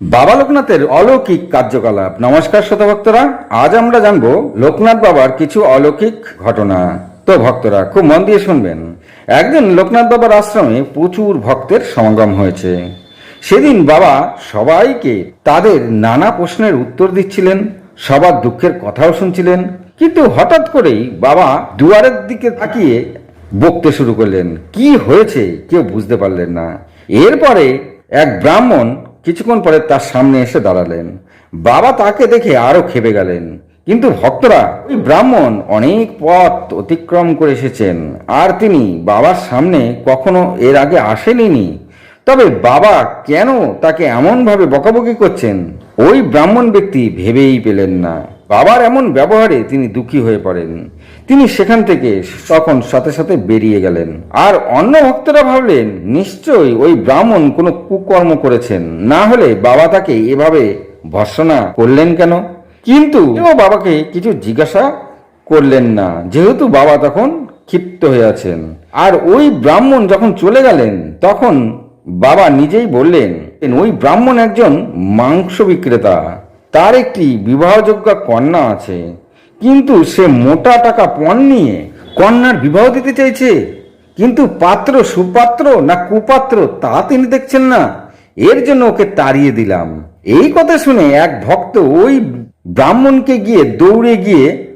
বাবা লোকনাথের অলৌকিক কার্যকলাপ। নমস্কার শ্রোতা ভক্তরা আজ আমরা জানব লোকনাথ বাবার কিছু অলৌকিক ঘটনা। তো ভক্তরা, খুব মন দিয়ে শুনবেন। একদিন লোকনাথ বাবার আশ্রমে প্রচুর ভক্তের সমাগম হয়েছে। সেদিন বাবা সবাইকে তাদের নানা প্রশ্নের উত্তর দিচ্ছিলেন, সবার দুঃখের কথাও শুনছিলেন, কিন্তু হঠাৎ করেই বাবা দুয়ারের দিকে তাকিয়ে বকতে শুরু করলেন, কি হয়েছে? কেউ বুঝতে পারলেন না। এরপরে এক ব্রাহ্মণ কিছুক্ষণ পরে তার সামনে এসে দাঁড়ালেন। বাবা তাকে দেখে আরও খেপে গেলেন। কিন্তু ভক্তরা, ওই ব্রাহ্মণ অনেক পথ অতিক্রম করে এসেছেন। আর তিনি বাবার সামনে কখনো এর আগে আসেনি তবে বাবা কেন তাকে এমনভাবে বকাবকি করছেন, ওই ব্রাহ্মণ ব্যক্তি ভেবেই পেলেন না। বাবার এমন ব্যবহারে তিনি দুঃখী হয়ে পড়েন। তিনি সেখান থেকে তখন সাথে সাথে বেরিয়ে গেলেন। আর অন্য ভক্তরা ভাবলেন, নিশ্চয়ই ওই ব্রাহ্মণ কোনো কুকর্ম করেছেন। না হলে বাবা তাকে এভাবে ভর্সনা করলেন কেন? কিন্তু কেউ বাবাকে কিছু জিজ্ঞাসা করলেন না। যেহেতু বাবা তখন ক্ষিপ্ত হয়ে আছেন। আর ওই ব্রাহ্মণ যখন চলে গেলেন, তখন বাবা নিজেই বললেন, ওই ব্রাহ্মণ একজন মাংস বিক্রেতা। তার একটি বিবাহযোগ্য কন্যা আছে। কিন্তু সে মোটা টাকা পণ নিয়ে কন্যার বিবাহ দিতে চাইছে। কিন্তু পাত্র সুপাত্র না কুপাত্র তা তিনি দেখছেন না। এর জন্য ওকে তাড়িয়ে দিলাম। এই কথা শুনে এক ভক্ত ওই ব্রাহ্মণকে গিয়ে দৌড়ে গিয়ে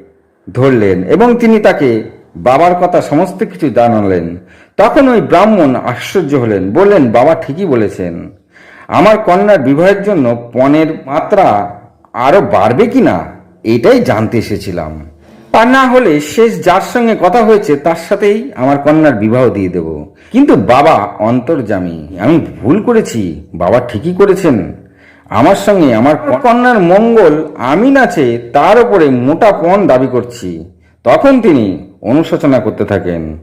ধরলেন এবং তিনি তাকে বাবার কথা সমস্ত কিছু জানালেন। তখন ওই ব্রাহ্মণ আশ্চর্য হলেন, বললেন, বাবা ঠিকই বলেছেন। আমার কন্যার বিবাহের জন্য পণের মাত্রা আরও বাড়বে কিনা এটাই জানতে এসেছিলাম। তা না হলে শেষ যার সঙ্গে কথা হয়েছে তার সাথেই আমার কন্যার বিবাহ দিয়ে দেব। কিন্তু বাবা অন্তর্জামী আমি ভুল করেছি? বাবা ঠিকই করেছেন। আমার সঙ্গে আমার কন্যার মঙ্গল আমিন আছে তার উপরে মোটা পণ দাবি করছি। তখন তিনি অনুশোচনা করতে থাকেন।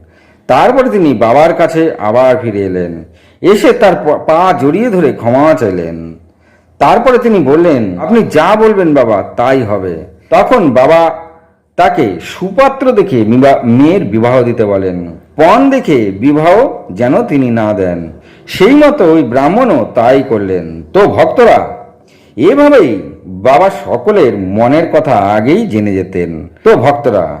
তারপরে তিনি বাবার কাছে আবার ফিরে এলেন। এসে তার পা জড়িয়ে ধরে ক্ষমা চাইলেন। তারপরে তিনি বললেন, আপনি যা বলবেন বাবা, তাই হবে। তখন বাবা তাকে সুপাত্র দেখে মেয়ের বিবাহ দিতে বলেন। পণ দেখে বিবাহ যেন তিনি না দেন। সেই মতো ওই ব্রাহ্মণও তাই করলেন। তো ভক্তরা, এভাবেই বাবা সকলের মনের কথা আগেই জেনে যেতেন। তো ভক্তরা,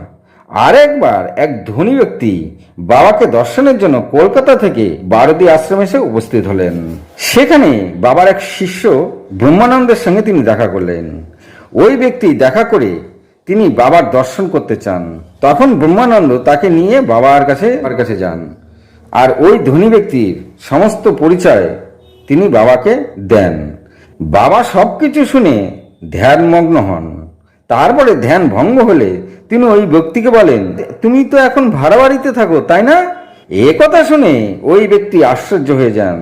আরেকবার এক ধনী ব্যক্তি বাবাকে দর্শনের জন্য কলকাতা থেকে বারদী আশ্রমে এসে উপস্থিত হলেন। সেখানে বাবার এক শিষ্য ব্রহ্মানন্দের সঙ্গে তিনি দেখা করলেন। ওই ব্যক্তি দেখা করে তিনি বাবার দর্শন করতে চান। তখন ব্রহ্মানন্দ তাকে নিয়ে বাবার কাছে বাবার কাছে যান। আর ওই ধনী ব্যক্তির সমস্ত পরিচয় তিনি বাবাকে দেন। বাবা সবকিছু শুনে ধ্যানমগ্ন হন। তারপরে ধ্যান ভঙ্গ হলে তিনি ওই ব্যক্তিকে বলেন, তুমি তো এখন ভাড়া বাড়িতে থাকো, তাই না? এ কথা শুনে ওই ব্যক্তি আশ্চর্য হয়ে যান।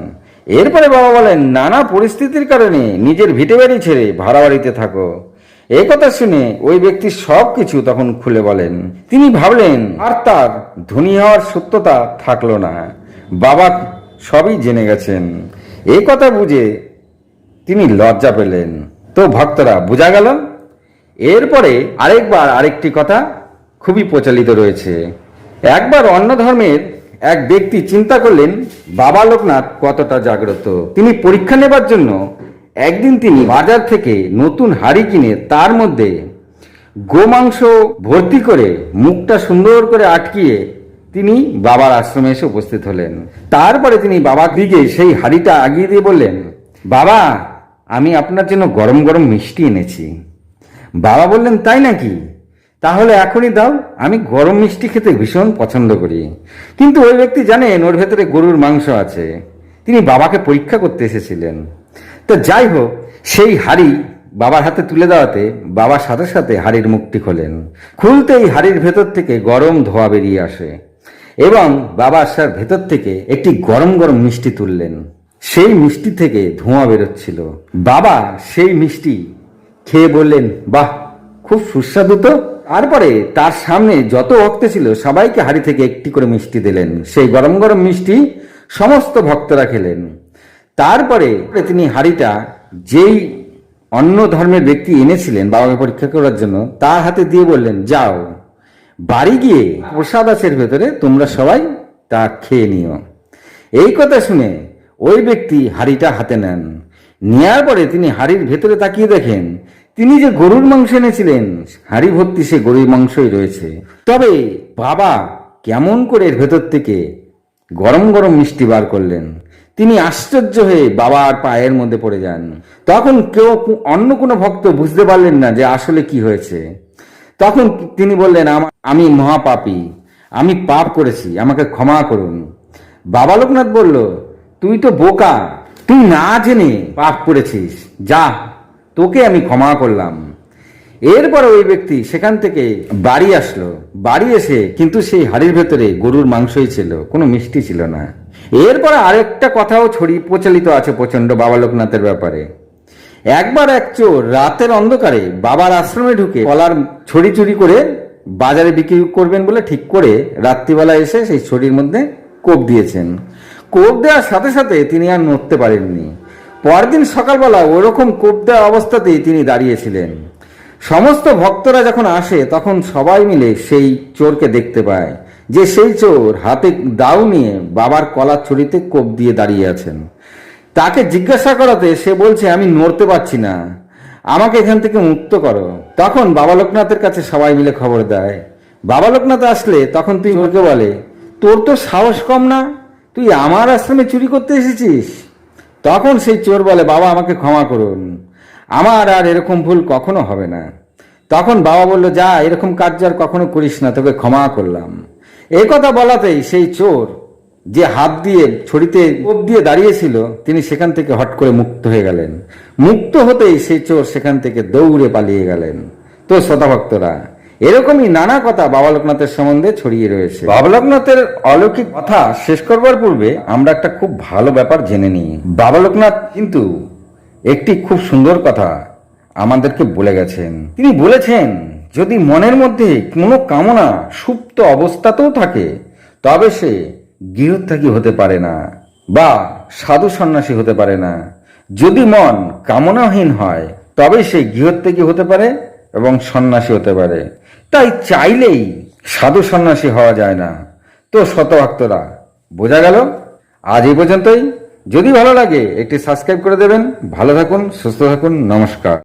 এরপরে বাবা বলেন, নানা পরিস্থিতির কারণে নিজের ভিটে বাড়ি ছেড়ে ভাড়া বাড়িতে থাকো। এই কথা শুনে ওই ব্যক্তি সব কিছু তখন খুলে বলেন। তিনি ভাবলেন, আর তার ধনী হওয়ার সত্যতা থাকল না। বাবা সবই জেনে গেছেন। এই কথা বুঝে তিনি লজ্জা পেলেন। তো ভক্তরা, বোঝা গেল এরপরে আরেকবার আরেকটি কথা খুবই প্রচলিত রয়েছে। একবার অন্য ধর্মের এক ব্যক্তি চিন্তা করলেন, বাবা লোকনাথ কতটা জাগ্রত। তিনি পরীক্ষা নেবার জন্য একদিন তিনি বাজার থেকে নতুন হাড়ি কিনে তার মধ্যে গোমাংস ভর্তি করে মুখটা সুন্দর করে আটকিয়ে তিনি বাবার আশ্রমে এসে উপস্থিত হলেন। তারপরে তিনি বাবার দিকে সেই হাড়িটা আগিয়ে দিয়ে বললেন, বাবা, আমি আপনার জন্য গরম গরম মিষ্টি এনেছি। বাবা বললেন, তাই নাকি? তাহলে এখনই দাও, আমি গরম মিষ্টি খেতে ভীষণ পছন্দ করি। কিন্তু ওই ব্যক্তি জানেন, ওর ভেতরে গরুর মাংস আছে। তিনি বাবাকে পরীক্ষা করতে এসেছিলেন। তো যাই হোক, সেই হাড়ি বাবার হাতে তুলে দেওয়াতে বাবার সাথে সাথে হাড়ির মুখটি খোলেন। খুলতেই হাড়ির ভেতর থেকে গরম ধোয়া বেরিয়ে আসে এবং বাবা আসার ভেতর থেকে একটি গরম গরম মিষ্টি তুললেন। সেই মিষ্টি থেকে ধোঁয়া বেরোচ্ছিল। বাবা সেই মিষ্টি খেয়ে বললেন, বাহ, খুব সুস্বাদু তো। তারপরে তার সামনে যত ভক্ত ছিল, সবাইকে হাড়ি থেকে একটি করে মিষ্টি দিলেন। সেই গরম গরম মিষ্টি সমস্ত ভক্তরা খেলেন। তারপরে তিনি হাড়িটা যেই অন্য ধর্মের ব্যক্তি এনেছিলেন বাবাকে পরীক্ষা করার জন্য, তার হাতে দিয়ে বললেন, যাও, বাড়ি গিয়ে প্রসাদ আছে ভেতরে, তোমরা সবাই তা খেয়ে নিও। এই কথা শুনে ওই ব্যক্তি হাড়িটা হাতে নেন। নেয়ার পরে তিনি হাড়ির ভেতরে তাকিয়ে দেখেন, তিনি যে গরুর মাংস এনেছিলেন, হাড়ি ভর্তি সে গরুর মাংসই রয়েছে। তবে বাবা কেমন করে এর ভেতর থেকে গরম গরম মিষ্টি বার করলেন। তিনি আশ্চর্য হয়ে বাবার পায়ের মধ্যে পড়ে যান। তখন কেউ অন্য কোনো ভক্ত বুঝতে পারলেন না যে আসলে কি হয়েছে। তখন তিনি বললেন, "আমা- মহাপাপী, আমি পাপ করেছি, আমাকে ক্ষমা করুন। বাবা লোকনাথ বলল, তুই তো বোকা তুই না জেনে পাপ করেছিস, যা, তোকে আমি ক্ষমা করলাম। এরপরে ওই ব্যক্তি সেখান থেকে বাড়ি আসলো। বাড়ি এসে কিন্তু সেই হাড়ির ভেতরে গরুর মাংসই ছিল, কোনো মিষ্টি ছিল না। এরপরে আরেকটা কথাও ছড়ি প্রচলিত আছে প্রচণ্ড বাবা লোকনাথের ব্যাপারে। একবার এক চোর রাতের অন্ধকারে বাবার আশ্রমে ঢুকে কলার ছড়ি চুরি করে বাজারে বিক্রি করবেন বলে ঠিক করে রাত্রিবেলা এসে সেই ছড়ির মধ্যে কোপ দিয়েছেন। কোপ দেওয়ার সাথে সাথে তিনি আর নড়তে পারেননি। পরদিন সকালবেলা ওরকম কোপ দেওয়া অবস্থাতেই তিনি দাঁড়িয়েছিলেন। সমস্ত ভক্তরা যখন আসে, তখন সবাই মিলে সেই চোরকে দেখতে পায়, যে সেই চোর হাতে দাও নিয়ে বাবার কলার ছড়িতে কোপ দিয়ে দাঁড়িয়ে আছেন। তাকে জিজ্ঞাসা করাতে সে বলছে, আমি নড়তে পারছি না। আমাকে এখান থেকে মুক্ত করো। তখন বাবা লোকনাথের কাছে সবাই মিলে খবর দেয়। বাবা লোকনাথ আসলে তখন তুই ওকে বলে, তোর তো সাহস কম না। তুই আমার আশ্রমে চুরি করতে এসেছিস? তখন সেই চোর বলে, বাবা, আমাকে ক্ষমা করুন। আমার আর এরকম ভুল কখনো হবে না। তখন বাবা বলল, যা, এরকম কাজ আর কখনো করিস না, তোকে ক্ষমা করলাম। এই কথা বলাতেই সেই চোর যে হাত দিয়ে ছড়িতে কোপ দিয়ে দাঁড়িয়েছিল, তিনি সেখান থেকে হট করে মুক্ত হয়ে গেলেন। মুক্ত হতেই সেই চোর সেখান থেকে দৌড়ে পালিয়ে গেলেন। তো শ্রোতা ভক্তরা এরকমই নানা কথা বাবা লোকনাথের সম্বন্ধে ছড়িয়ে রয়েছে। বাবা লোকনাথের অলৌকিক কথা শেষ করবার পূর্বে আমরা একটা খুব ভালো ব্যাপার জেনে নিই। বাবা লোকনাথ কিন্তু একটি খুব সুন্দর কথা আমাদেরকে বলে গেছেন। তিনি বলেছেন, যদি মনের মধ্যে কোনো কামনা সুপ্ত অবস্থাতেও থাকে, তবে সে গৃহত্যাগী হতে পারে না বা সাধু সন্ন্যাসী হতে পারে না। যদি মন কামনাহীন হয় তবে সে গৃহত্যাগী হতে পারে এবং সন্ন্যাসী হতে পারে। তাই চাইলেই সাধু সন্ন্যাসী হওয়া যায় না। তো শতভক্তরা, বোঝা গেল? আজ এই পর্যন্তই। যদি ভালো লাগে, একটি সাবস্ক্রাইব করে দেবেন। ভালো থাকুন, সুস্থ থাকুন, নমস্কার।